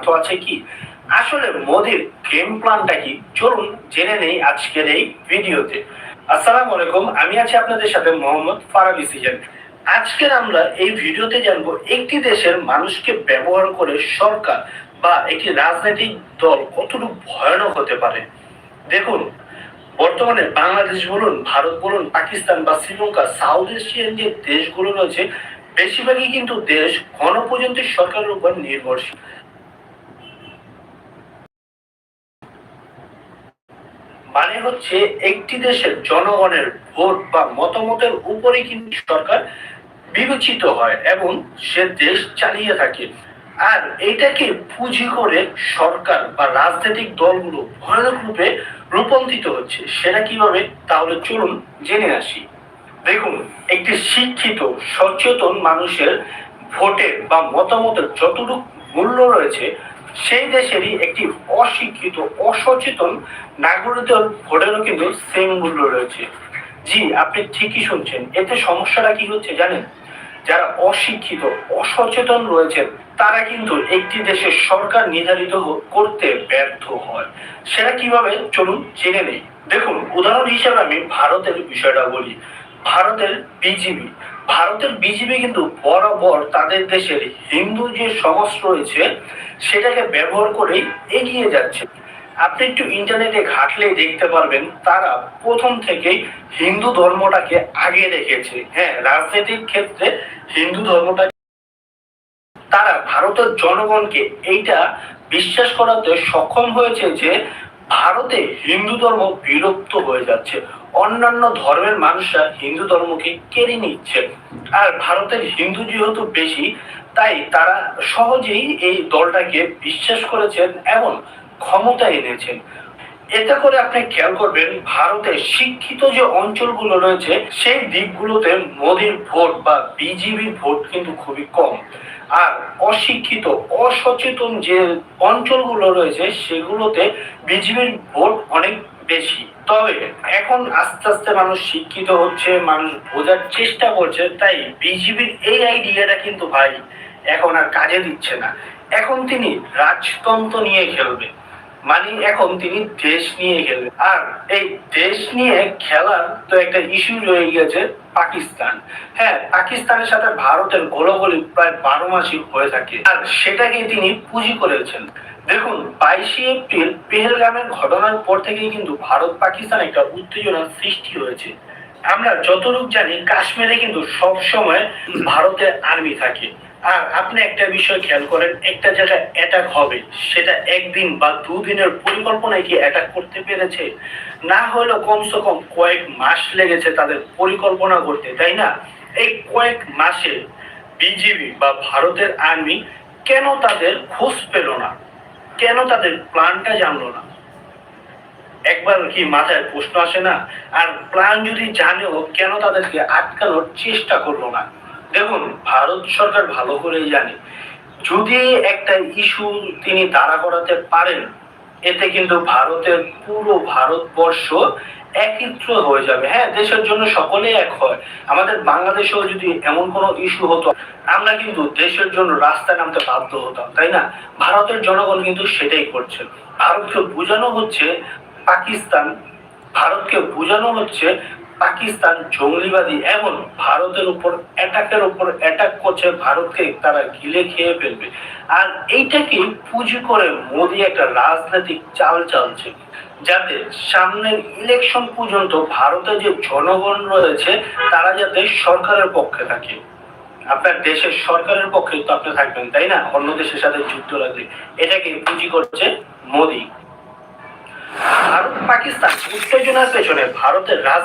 স্বার্থ আছে কি? আসলে মোদির গেম প্ল্যানটা কি? চলুন জেনে নেই আজকের এই ভিডিওতে। আসসালামু আলাইকুম, আমি আছি আপনাদের সাথে মোহাম্মদ ফারাবি সিজান। আজকের আমরা এই ভিডিওতে জানব একটি দেশের মানুষকে ব্যবহার করে সরকার বা একটি রাজনৈতিক দল কতটুকু ভয়ানক হতে পারে। দেখুন, বর্তমানে বাংলাদেশ বলুন, ভারত বলুন, পাকিস্তান বা শ্রীলঙ্কা, সাউথ এশিয়ান যে দেশগুলো রয়েছে, বেশিরভাগই কিন্তু দেশ গণপ্রজাতন্ত্রী সরকারের উপর নির্ভরশীল মানে হচ্ছে একটি দেশের জনগণের ভোট বা মতামতের উপরে কিন্তু সরকার বিবেচিত হয় এবং সে দেশ চালিয়ে থাকে। আর এটাকে পুঁজি করে সরকার বা রাজনৈতিক দলগুলো ভয়ানক রূপে রূপান্তরিত হচ্ছে। সেটা কীভাবে? তাহলে চলুন জেনে আসি। দেখুন, একটি শিক্ষিত, সচেতন মানুষের ভোটের বা মতামতের যতটুকু মূল্য রয়েছে সেই দেশেরই একটি অশিক্ষিত অসচেতন নাগরিকদের ভোটেরও কিন্তু সেম মূল্য রয়েছে। জি, আপনি ঠিকই শুনছেন। এতে সমস্যাটা কি হচ্ছে জানেন? যারা অশিক্ষিত, অসচেতন রয়েছেন, তারা কিন্তু একটি দেশের সরকার নির্ধারিত করতে ব্যর্থ হয়। সেটা কীভাবে? চলুন জেনে নেই। দেখুন, উদাহরণ হিসেবে আমি ভারতের বিষয়টা বলি। ভারতের বিজিবি। ভারতের বিজিবি কিন্তু বরাবর তাদের দেশের হিন্দু যে সমাজ রয়েছে, সেটাকে ব্যবহার করেই এগিয়ে যাচ্ছে। আপনি একটু ইন্টারনেটে ঘাটলেই দেখতে পারবেন, তারা প্রথম থেকেই হিন্দু ধর্মটাকে আগে রেখেছে। হ্যাঁ রাজনৈতিক ক্ষেত্রে হিন্দু ধর্মটা তারা ভারতের জনগণকে এইটা বিশ্বাস করাতে সক্ষম হয়েছে যে ভারতে হিন্দু ধর্ম বিলুপ্ত হয়ে যাচ্ছে। অন্যান্য ধর্মের মানুষরা হিন্দু ধর্মকে কেড়ে নিচ্ছে। আর ভারতের হিন্দু যেহেতু বেশি, তাই তারা সহজেই এই দলটাকে বিশ্বাস করেছেন এবং ক্ষমতা এনেছেন। এতে করে আপনি খেয়াল করবেন, ভারতের শিক্ষিত যে অঞ্চলগুলো রয়েছে, সেই দিকগুলোতে মোদির ভোট বা বিজেপির ভোট কিন্তু খুবই কম। আর অশিক্ষিত, অসচেতন যে অঞ্চলগুলো রয়েছে, সেগুলোতে বিজেপির ভোট অনেক বেশি। তবে এখন আস্তে আস্তে মানুষ শিক্ষিত হচ্ছে, মানুষ বোঝার চেষ্টা করছে, তাই বিজেপির এই আইডিয়াটা কিন্তু ভাই এখন আর কাজে দিচ্ছে না। এখন তিনি রাজতন্ত্র নিয়ে খেলবে। মানে এখন তিনি দেশ নিয়ে খেলবে আর এই দেশ নিয়ে খেলার তো একটা ইস্যু রয়ে গেছে পাকিস্তান। হ্যাঁ পাকিস্তানের সাথে ভারতের গোলাগুলি প্রায় বারো মাসই হয়ে থাকে। আর সেটাকে তিনি পুঁজি করেছেন। দেখুন, বাইশে এপ্রিল পেহেলগামের ঘটনার পর থেকেই কিন্তু ভারত পাকিস্তান একটা উত্তেজনার সৃষ্টি হয়েছে। আমরা যতটুকু জানি, কাশ্মীরে কিন্তু সব সময় ভারতের আর্মি থাকে। আর আপনি একটা বিষয় খেয়াল করেন, একটা জায়গায় অ্যাটাক হবে, সেটা একদিন বা দুদিনের পরিকল্পনায় কি অ্যাটাক করতে পেরেছে। না হলেও কমসে কম কয়েক মাস লেগেছে তাদের পরিকল্পনা করতে, তাই না? এই কয়েক মাসে বিজিবি বা ভারতের আর্মি কেন তাদের খোঁজ পেল না? কেন তাদের প্ল্যানটা জানলো না? একবার কি মাথায় প্রশ্ন আসে না? আর প্ল্যান যদি জানেও কেন তাদেরকে আটকানোর চেষ্টা করল না? দেখুন, ভারত সরকার ভালো করেই জানে, যদি একটা ইস্যু তিনি দাঁড়া করাতে পারেন, এতে কিন্তু ভারতের পুরো ভারতবর্ষ একত্র হয়ে যাবে। হ্যাঁ দেশের জন্য সকলেই এক হয়। আমাদের বাংলাদেশেও যদি এমন কোনো ইস্যু হতো, আমরা কিন্তু দেশের জন্য রাস্তায় নামতে বাধ্য হতাম, তাই না? ভারতের জনগণ কিন্তু সেটাই করছে। ভারতকে বোঝানো হচ্ছে পাকিস্তান, ভারতকে বোঝানো হচ্ছে পাকিস্তান জঙ্গলিবাদী এবং ভারতের উপর অ্যাটাকের উপর অ্যাটাক করছে, ভারতকে তারা গিলে খেয়ে ফেলবে। আর এইটাকে পুঁজি করে মোদি একটা রাজনৈতিক চাল চালছে। যাতে সামনের ইলেকশন পর্যন্ত ভারতের যে জনগণ রয়েছে, তারা যাতে সরকারের পক্ষে থাকে। আপনার দেশের সরকারের পক্ষে তো আপনি থাকবেন, তাই না? অন্য দেশের সাথে যুক্ত রাখবে এটাকে পুঁজি করছে মোদি। ভারত পাকিস্তান উত্তেজনার পেছনে ভারতের রাজ